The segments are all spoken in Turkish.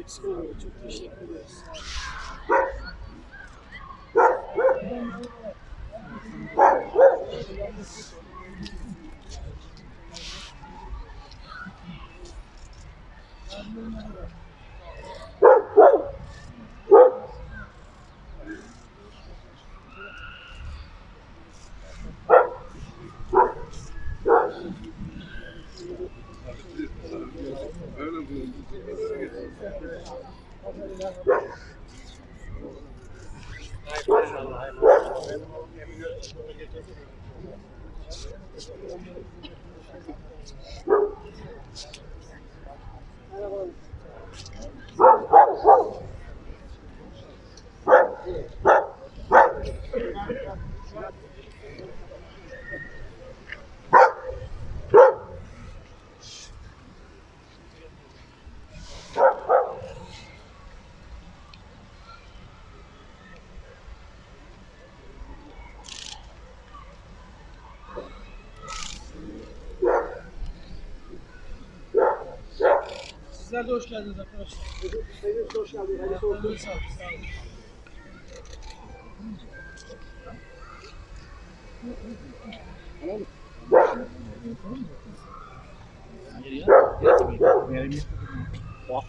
eksik olmayın. Çok teşekkür ederiz. Merhaba. Sizler de hoş geldiniz arkadaşlar. Sayın hoş geldiniz. Hayırlısı olsun. Ayaklarınıza sağlık. Sağ olun. O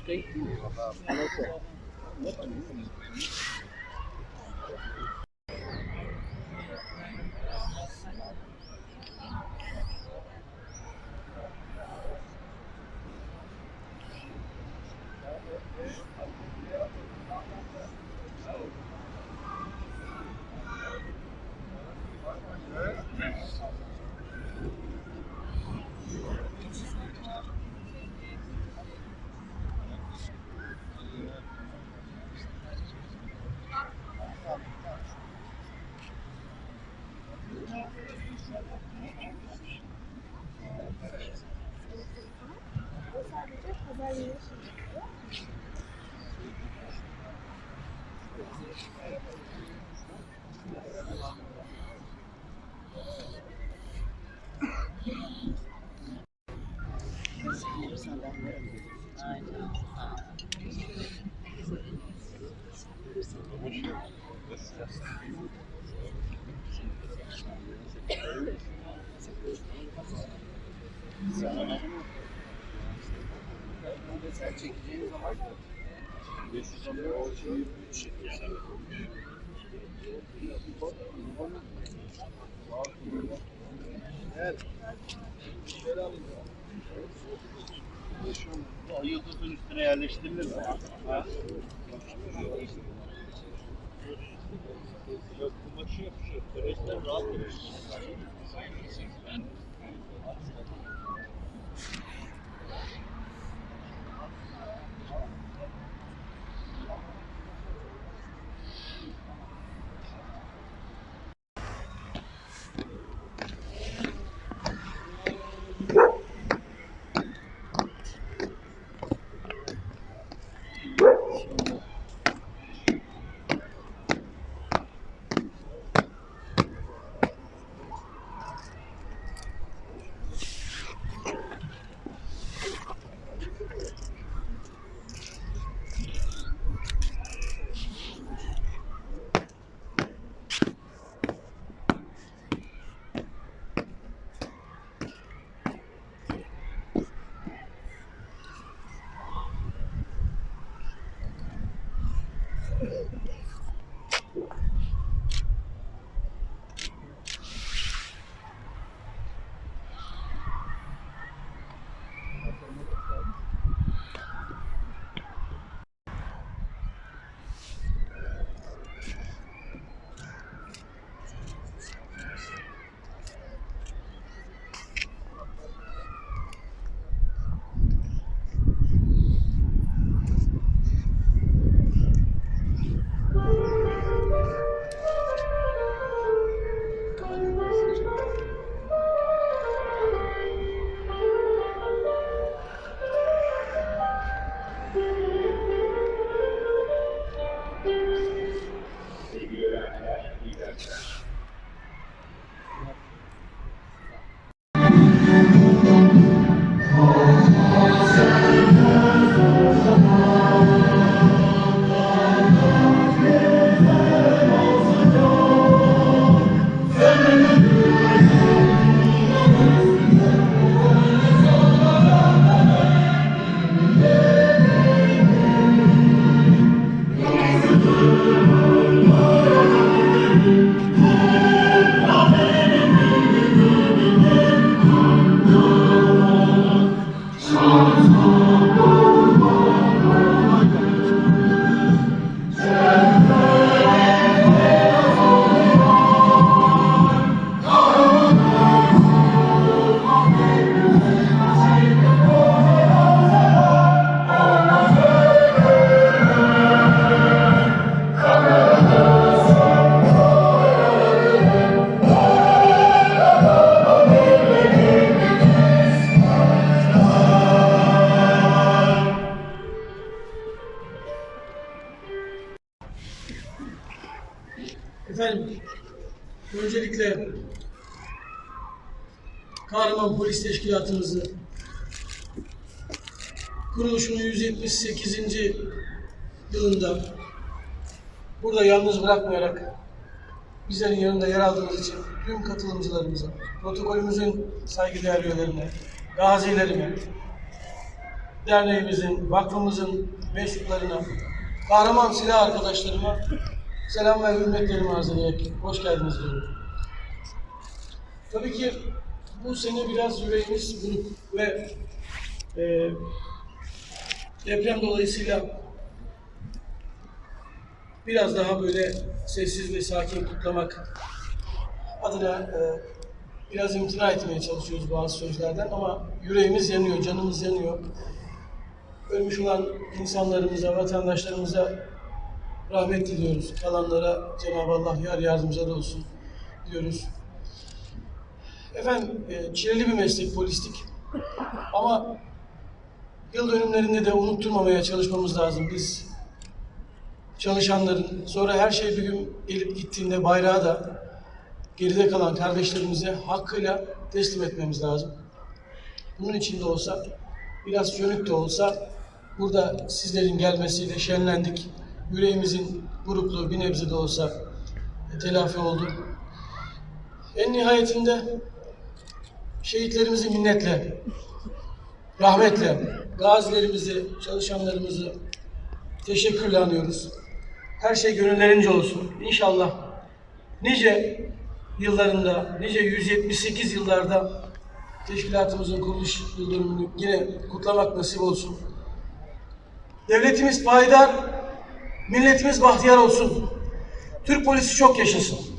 üstüne yerleştirilir mi? Ha? Yok kumaşı yapışıyor. Resmen rahat yapışıyor. إلى اخره öncelikle Kahraman Polis Teşkilatımızı kuruluşunun 178. yılında burada yalnız bırakmayarak bizlerin yanında yer aldığınız için tüm katılımcılarımıza, protokolümüzün saygıdeğer üyelerine, gazilerime, derneğimizin, vakfımızın mensuplarına, kahraman silah arkadaşlarıma selam ve hürmetlerimi arz ederek hoş geldiniz diyorum. Tabii ki bu sene biraz yüreğimiz buruk ve e, deprem dolayısıyla biraz daha böyle sessiz ve sakin kutlamak adına e, biraz imtina etmeye çalışıyoruz bazı sözlerden ama yüreğimiz yanıyor, canımız yanıyor. Ölmüş olan insanlarımıza, vatandaşlarımıza rahmet diliyoruz. Kalanlara Cenab-ı Allah yar yardımcıları olsun diyoruz. Efendim, e, çileli bir meslek polislik. Ama yıl dönümlerinde de unutturmamaya çalışmamız lazım. Biz çalışanların, sonra her şey bir gün gelip gittiğinde bayrağı da geride kalan kardeşlerimize hakkıyla teslim etmemiz lazım. Bunun için de olsa, biraz sönük de olsa burada sizlerin gelmesiyle şenlendik. Yüreğimizin burukluğu bir nebze de olsa telafi oldu. En nihayetinde şehitlerimizi minnetle, rahmetle, gazilerimizi, çalışanlarımızı teşekkürle anıyoruz. Her şey gönüllerince olsun. İnşallah nice yıllarında, nice 178 yıllarda teşkilatımızın kuruluş yıl yine kutlamak nasip olsun. Devletimiz payidar, milletimiz bahtiyar olsun. Türk polisi çok yaşasın.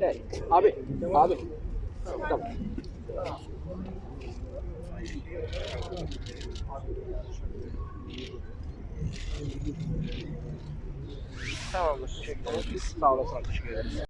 Evet. Abi, abi. Tamam. Tamamdır. Teşekkür ederiz. Sağ olasın. Teşekkür ederiz.